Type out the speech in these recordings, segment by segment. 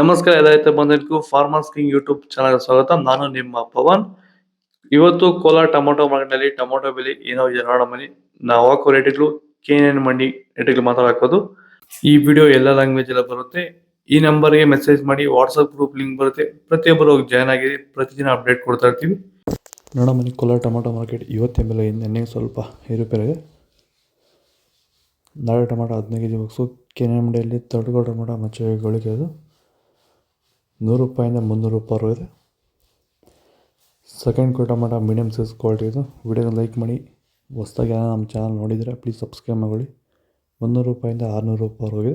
ನಮಸ್ಕಾರ ಎಲ್ಲ ಬಂದಿದ್ದಕ್ಕೂ ಫಾರ್ಮರ್ಸ್ ಕಿಂಗ್ ಯೂಟ್ಯೂಬ್ ಚಾನಲ್ ಸ್ವಾಗತ. ನಾನು ನಿಮ್ಮ ಪವನ್. ಇವತ್ತು ಕೋಲಾರ ಟೊಮೊಟೊ ಮಾರ್ಕೆಟ್ನಲ್ಲಿ ಟೊಮೊಟೊ ಬೆಲೆ ಏನೋ ಇದೆ ನೋಡೋ ಮನಿ ನಾವು ಹಾಕೋ ರೇಟ್ಗಳು ಕೆ ಎನ್ ಮಂಡಿ ರೇಟ್ಗಳು ಮಾತಾಡೋದು ಈ ವಿಡಿಯೋ ಎಲ್ಲ ಲ್ಯಾಂಗ್ವೇಜ್ ಎಲ್ಲ ಬರುತ್ತೆ. ಈ ನಂಬರ್ಗೆ ಮೆಸೇಜ್ ಮಾಡಿ ವಾಟ್ಸಪ್ ಗ್ರೂಪ್ ಲಿಂಕ್ ಬರುತ್ತೆ. ಪ್ರತಿಯೊಬ್ಬರು ಹೋಗಿ ಜಾಯ್ನ್ ಆಗಿ ಪ್ರತಿದಿನ ಅಪ್ಡೇಟ್ ಕೊಡ್ತಾ ಇರ್ತೀವಿ. ನೋಡೋ ಮನಿ ಕೋಲಾರ ಟೊಮೊಟೊ ಮಾರ್ಕೆಟ್ ಇವತ್ತಿನ ಬೆಲೆ ನೆನ್ನೆ ಸ್ವಲ್ಪ ಏರುಪೇರಿದೆ ನಾಳೆ ಟೊಮೊಟೊ ಹದಿನೈದು ಕೆ ಜಿ ಬಾಕ್ಸು ಕೆನೆ ಮಂಡಿಯಲ್ಲಿ ತರ್ಡ್ಗೋ ಟೊಮೊಟೊ ಮಚ್ಚಗಳಿಗೆ ಅದು. ನೂರು ರೂಪಾಯಿಂದ ಮುನ್ನೂರು ರೂಪಾಯಿ ಇದೆ ಸೆಕೆಂಡ್ ಕೋ ಮಾಡ ಮೀಡಿಯಮ್ ಸೈಜ್ ಕ್ವಾಲಿಟಿ ಇದು. ವಿಡಿಯೋನ ಲೈಕ್ ಮಾಡಿ. ಹೊಸ್ದಾಗಿ ಏನೋ ನಮ್ಮ ಚಾನಲ್ ನೋಡಿದರೆ ಪ್ಲೀಸ್ ಸಬ್ಸ್ಕ್ರೈಬ್ ಮಾಡಿ ಮುನ್ನೂರು ರೂಪಾಯಿಂದ ಆರುನೂರು ರೂಪಾಯಿ ಹೋಗಿದೆ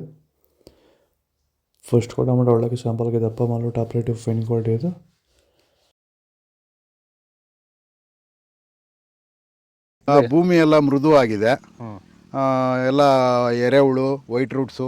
ಫಸ್ಟ್ ಕೋ ಮಾಡ ಒಳ್ಳೆಗೆ ಶಾಂಪಲ್ಗೆ ದಪ್ಪ ಮಾಲು ಟಾಪ್ ರೇಟು ಫೈನ್ ಕ್ವಾಲಿಟಿ ಇದು. ಆ, ಭೂಮಿ ಎಲ್ಲ ಮೃದುವಾಗಿದೆ. ಆ, ಎಲ್ಲ ಎರೆಹುಳು ವೈಟ್ ರೂಟ್ಸು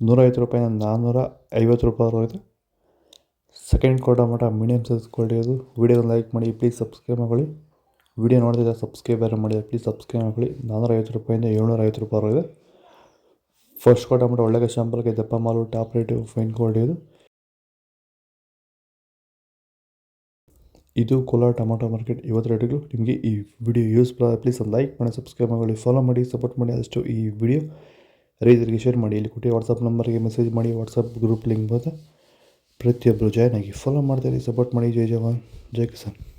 ನೂರೈವತ್ತು ರೂಪಾಯಿಂದ ನಾನ್ನೂರ ಐವತ್ತು ರೂಪಾಯಿ ಹೋಗಿದೆ ಸೆಕೆಂಡ್ ಕೋ ಟೊಮೊಟೊ ಮೀಡಿಯಮ್ ಸೈಜ್ ಕೊಡಿಯೋದು ವಿಡಿಯೋ ಲೈಕ್ ಮಾಡಿ, ಪ್ಲೀಸ್ ಸಬ್ಸ್ಕ್ರೈಬ್ ಮಾಡಿ ವಿಡಿಯೋ ನೋಡಿದ್ರೆ ಸಬ್ಸ್ಕ್ರೈಬ್ ಯಾರು ಮಾಡಿ, ಪ್ಲೀಸ್ ಸಬ್ಸ್ಕ್ರೈಬ್ ಮಾಡಿ ನಾನ್ನೂರ ಐವತ್ತು ರೂಪಾಯಿಂದ ಏಳ್ನೂರ ಐವತ್ತು ರೂಪಾಯಿ ಹೋಗಿದೆ ಫಸ್ಟ್ ಕೋಟ ಮಟ್ಟ ಒಳ್ಳೆಯ ಶಾಂಪಲ್ಗೆ ದಪ್ಪ ಮಾಲು, ಟಾಪ್ ರೇಟು, ಫೈನ್ ಕೊಡಿಯೋದು ಇದು. Kolar tomato market. ಇವತ್ತು ರೇಟ್ಗಳು ನಿಮಗೆ ಈ ವಿಡಿಯೋ ಯೂಸ್ಫುಲ್ ಪ್ಲೀಸ್ ಲೈಕ್ ಮಾಡಿ, ಸಬ್ಸ್ಕ್ರೈಬ್ ಮಾಡಿ ಫಾಲೋ ಮಾಡಿ, ಸಪೋರ್ಟ್ ಮಾಡಿ ಅಷ್ಟು ಈ ವಿಡಿಯೋ. ರೈತರಿಗೆ ಶೇರ್ ಮಾಡಿ, ಇಲ್ಲಿ ಕೊಟ್ಟು ವಾಟ್ಸಪ್ ನಂಬರ್ಗೆ ಮೆಸೇಜ್ ಮಾಡಿ ವಾಟ್ಸಪ್ ಗ್ರೂಪ್ ಲಿಂಕ್ ಬರುತ್ತೆ. ಪ್ರತಿಯೊಬ್ಬರು ಜಾಯ್ನ್ ಆಗಿ ಫಾಲೋ ಮಾಡ್ತಾರೆ ಸಪೋರ್ಟ್ ಮಾಡಿ. ಜೈ ಜವಾನ್, ಜೈ ಕಿಸಾನ್.